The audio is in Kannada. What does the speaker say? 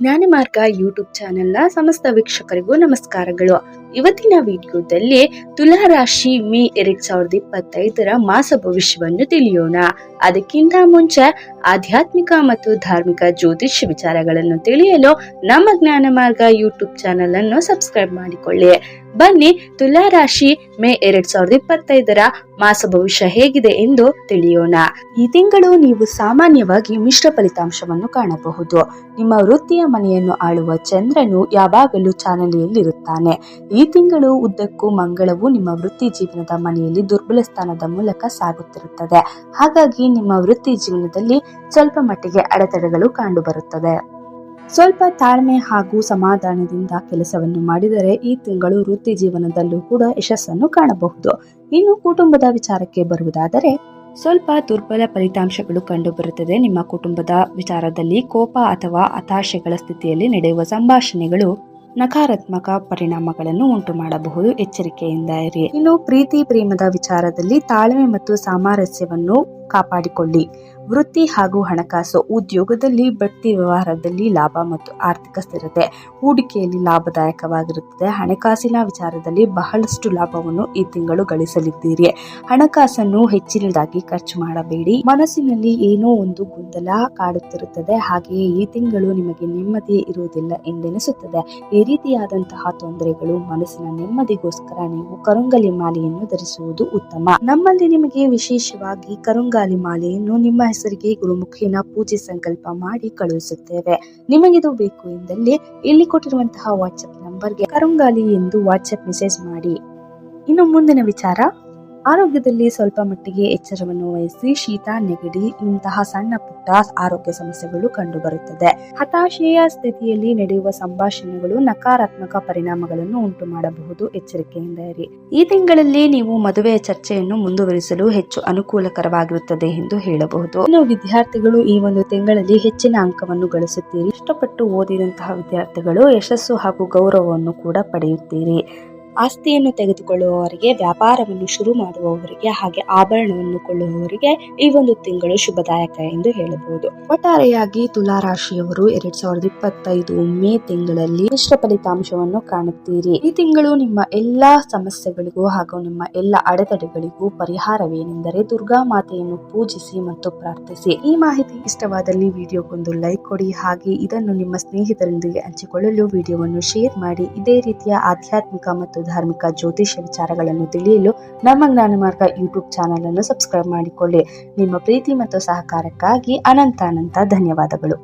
ಜ್ಞಾನಮಾರ್ಗ ಯೂಟ್ಯೂಬ್ ಚಾನೆಲ್ನ ಸಮಸ್ತ ವೀಕ್ಷಕರಿಗೂ ನಮಸ್ಕಾರಗಳು. ಇವತ್ತಿನ ವಿಡಿಯೋದಲ್ಲಿ ತುಲಾ ರಾಶಿ ಮೇ ಎರಡ್ ಸಾವಿರದ ಇಪ್ಪತ್ತೈದರ ಮಾಸ ಭವಿಷ್ಯವನ್ನು ತಿಳಿಯೋಣ. ಅದಕ್ಕಿಂತ ಮುಂಚೆ ಆಧ್ಯಾತ್ಮಿಕ ಮತ್ತು ಧಾರ್ಮಿಕ ಜ್ಯೋತಿಷ್ಯ ವಿಚಾರಗಳನ್ನು ತಿಳಿಯಲು ನಮ್ಮ ಜ್ಞಾನ ಮಾರ್ಗ ಯೂಟ್ಯೂಬ್ ಚಾನೆಲ್ ಅನ್ನು ಸಬ್ಸ್ಕ್ರೈಬ್ ಮಾಡಿಕೊಳ್ಳಿ. ಬನ್ನಿ ತುಲಾ ರಾಶಿ ಮೇ ಎರಡ್ ಸಾವಿರದ ಇಪ್ಪತ್ತೈದರ ಮಾಸ ಭವಿಷ್ಯ ಹೇಗಿದೆ ಎಂದು ತಿಳಿಯೋಣ. ಈ ತಿಂಗಳು ನೀವು ಸಾಮಾನ್ಯವಾಗಿ ಮಿಶ್ರ ಫಲಿತಾಂಶವನ್ನು ಕಾಣಬಹುದು. ನಿಮ್ಮ ವೃತ್ತಿಯ ಮನೆಯನ್ನು ಆಳುವ ಚಂದ್ರನು ಯಾವಾಗಲೂ ಚಾನಲಿಯಲ್ಲಿರುತ್ತಾನೆ. ತಿಂಗಳು ಉದ್ದಕ್ಕೂ ಮಂಗಳವು ನಿಮ್ಮ ವೃತ್ತಿ ಜೀವನದ ಮನೆಯಲ್ಲಿ ದುರ್ಬಲ ಸ್ಥಾನದ ಮೂಲಕ ಸಾಗುತ್ತಿರುತ್ತದೆ. ಹಾಗಾಗಿ ನಿಮ್ಮ ವೃತ್ತಿ ಜೀವನದಲ್ಲಿ ಸ್ವಲ್ಪ ಮಟ್ಟಿಗೆ ಅಡೆತಡೆಗಳು ಕಂಡುಬರುತ್ತದೆ. ಸ್ವಲ್ಪ ತಾಳ್ಮೆ ಹಾಗೂ ಸಮಾಧಾನದಿಂದ ಕೆಲಸವನ್ನು ಮಾಡಿದರೆ ಈ ತಿಂಗಳು ವೃತ್ತಿ ಜೀವನದಲ್ಲೂ ಕೂಡ ಯಶಸ್ಸನ್ನು ಕಾಣಬಹುದು. ಇನ್ನು ಕುಟುಂಬದ ವಿಚಾರಕ್ಕೆ ಬರುವುದಾದರೆ, ಸ್ವಲ್ಪ ದುರ್ಬಲ ಫಲಿತಾಂಶಗಳು ಕಂಡುಬರುತ್ತದೆ. ನಿಮ್ಮ ಕುಟುಂಬದ ವಿಚಾರದಲ್ಲಿ ಕೋಪ ಅಥವಾ ಹತಾಶೆಗಳ ಸ್ಥಿತಿಯಲ್ಲಿ ನಡೆಯುವ ಸಂಭಾಷಣೆಗಳು ನಕಾರಾತ್ಮಕ ಪರಿಣಾಮಗಳನ್ನು ಉಂಟು ಮಾಡಬಹುದು ಎಚ್ಚರಿಕೆಯಿಂದ ಇರಿ. ಇನ್ನು ಪ್ರೀತಿ ಪ್ರೇಮದ ವಿಚಾರದಲ್ಲಿ ತಾಳ್ಮೆ ಮತ್ತು ಸಾಮರಸ್ಯವನ್ನು ಕಾಪಾಡಿಕೊಳ್ಳಿ. ವೃತ್ತಿ ಹಾಗೂ ಹಣಕಾಸು ಉದ್ಯೋಗದಲ್ಲಿ ಬಡ್ತಿ ವ್ಯವಹಾರದಲ್ಲಿ ಲಾಭ ಮತ್ತು ಆರ್ಥಿಕ ಸ್ಥಿರತೆ ಹೂಡಿಕೆಯಲ್ಲಿ ಲಾಭದಾಯಕವಾಗಿರುತ್ತದೆ. ಹಣಕಾಸಿನ ವಿಚಾರದಲ್ಲಿ ಬಹಳಷ್ಟು ಲಾಭವನ್ನು ಈ ತಿಂಗಳು ಗಳಿಸಲಿದ್ದೀರಿ. ಹಣಕಾಸನ್ನು ಹೆಚ್ಚಿನದಾಗಿ ಖರ್ಚು ಮಾಡಬೇಡಿ. ಮನಸ್ಸಿನಲ್ಲಿ ಏನೋ ಒಂದು ಗೊಂದಲ ಕಾಡುತ್ತಿರುತ್ತದೆ. ಹಾಗೆಯೇ ಈ ತಿಂಗಳು ನಿಮಗೆ ನೆಮ್ಮದಿ ಇರುವುದಿಲ್ಲ ಎಂದೆನಿಸುತ್ತದೆ. ಈ ರೀತಿಯಾದಂತಹ ತೊಂದರೆಗಳು ಮನಸ್ಸಿನ ನೆಮ್ಮದಿಗೋಸ್ಕರ ನೀವು ಕರುಂಗಲಿ ಮಾಲೆಯನ್ನು ಧರಿಸುವುದು ಉತ್ತಮ. ನಮ್ಮಲ್ಲಿ ನಿಮಗೆ ವಿಶೇಷವಾಗಿ ಕರುಂಗಾಲಿ ಮಾಲೆಯನ್ನು ನಿಮ್ಮ ಹೆಸರಿಗೆ ಗುರುಮುಖಿನ ಪೂಜೆ ಸಂಕಲ್ಪ ಮಾಡಿ ಕಳುಹಿಸುತ್ತೇವೆ. ನಿಮಗಿದು ಬೇಕು ಎಂದಲ್ಲಿ ಇಲ್ಲಿ ಕೊಟ್ಟಿರುವಂತಹ ವಾಟ್ಸ್ಆಪ್ ನಂಬರ್ಗೆ ಕರುಂಗಾಲಿ ಎಂದು ವಾಟ್ಸ್ಆಪ್ ಮೆಸೇಜ್ ಮಾಡಿ. ಇನ್ನು ಮುಂದಿನ ವಿಚಾರ ಆರೋಗ್ಯದಲ್ಲಿ ಸ್ವಲ್ಪ ಮಟ್ಟಿಗೆ ಎಚ್ಚರವನ್ನು ವಹಿಸಿ ಶೀತ, ನೆಗಡಿ, ಇಂತಹ ಸಣ್ಣ ಪುಟ್ಟ ಆರೋಗ್ಯ ಸಮಸ್ಯೆಗಳು ಕಂಡುಬರುತ್ತದೆ. ಹತಾಶೆಯ ಸ್ಥಿತಿಯಲ್ಲಿ ನಡೆಯುವ ಸಂಭಾಷಣೆಗಳು ನಕಾರಾತ್ಮಕ ಪರಿಣಾಮಗಳನ್ನು ಉಂಟು ಮಾಡಬಹುದು ಎಚ್ಚರಿಕೆಯಿಂದ ಇರಿ. ಈ ತಿಂಗಳಲ್ಲಿ ನೀವು ಮದುವೆಯ ಚರ್ಚೆಯನ್ನು ಮುಂದುವರಿಸಲು ಹೆಚ್ಚು ಅನುಕೂಲಕರವಾಗಿರುತ್ತದೆ ಎಂದು ಹೇಳಬಹುದು. ಇನ್ನು ವಿದ್ಯಾರ್ಥಿಗಳು ಈ ಒಂದು ತಿಂಗಳಲ್ಲಿ ಹೆಚ್ಚಿನ ಅಂಕವನ್ನು ಗಳಿಸುತ್ತೀರಿ. ಇಷ್ಟಪಟ್ಟು ಓದಿದಂತಹ ವಿದ್ಯಾರ್ಥಿಗಳು ಯಶಸ್ಸು ಹಾಗೂ ಗೌರವವನ್ನು ಕೂಡ ಪಡೆಯುತ್ತೀರಿ. ಆಸ್ತಿಯನ್ನು ತೆಗೆದುಕೊಳ್ಳುವವರಿಗೆ, ವ್ಯಾಪಾರವನ್ನು ಶುರು ಮಾಡುವವರಿಗೆ ಹಾಗೆ ಆಭರಣವನ್ನು ಕೊಳ್ಳುವವರಿಗೆ ಈ ಒಂದು ತಿಂಗಳು ಶುಭದಾಯಕ ಎಂದು ಹೇಳಬಹುದು. ಒಟ್ಟಾರೆಯಾಗಿ ತುಲಾ ರಾಶಿಯವರು ಎರಡ್ ಸಾವಿರದ ಇಪ್ಪತ್ತೈದು ಮೇ ತಿಂಗಳಲ್ಲಿ ಮಿಶ್ರ ಫಲಿತಾಂಶವನ್ನು ಕಾಣುತ್ತೀರಿ. ಈ ತಿಂಗಳು ನಿಮ್ಮ ಎಲ್ಲಾ ಸಮಸ್ಯೆಗಳಿಗೂ ಹಾಗೂ ನಿಮ್ಮ ಎಲ್ಲ ಅಡೆತಡೆಗಳಿಗೂ ಪರಿಹಾರವೇನೆಂದರೆ ದುರ್ಗಾ ಮಾತೆಯನ್ನು ಪೂಜಿಸಿ ಮತ್ತು ಪ್ರಾರ್ಥಿಸಿ. ಈ ಮಾಹಿತಿ ಇಷ್ಟವಾದಲ್ಲಿ ವಿಡಿಯೋಗೊಂದು ಲೈಕ್ ಕೊಡಿ ಹಾಗೆ ಇದನ್ನು ನಿಮ್ಮ ಸ್ನೇಹಿತರೊಂದಿಗೆ ಹಂಚಿಕೊಳ್ಳಲು ವಿಡಿಯೋವನ್ನು ಶೇರ್ ಮಾಡಿ. ಇದೇ ರೀತಿಯ ಆಧ್ಯಾತ್ಮಿಕ ಮತ್ತು ಧಾರ್ಮಿಕ ಜ್ಯೋತಿಷ್ಯ ವಿಚಾರಗಳನ್ನು ತಿಳಿಯಲು ನಮ್ಮ ಜ್ಞಾನಮಾರ್ಗ ಯೂಟ್ಯೂಬ್ ಚಾನೆಲ್ ಅನ್ನು ಸಬ್ಸ್ಕ್ರೈಬ್ ಮಾಡಿಕೊಳ್ಳಿ. ನಿಮ್ಮ ಪ್ರೀತಿ ಮತ್ತು ಸಹಕಾರಕ್ಕಾಗಿ ಅನಂತ ಅನಂತ ಧನ್ಯವಾದಗಳು.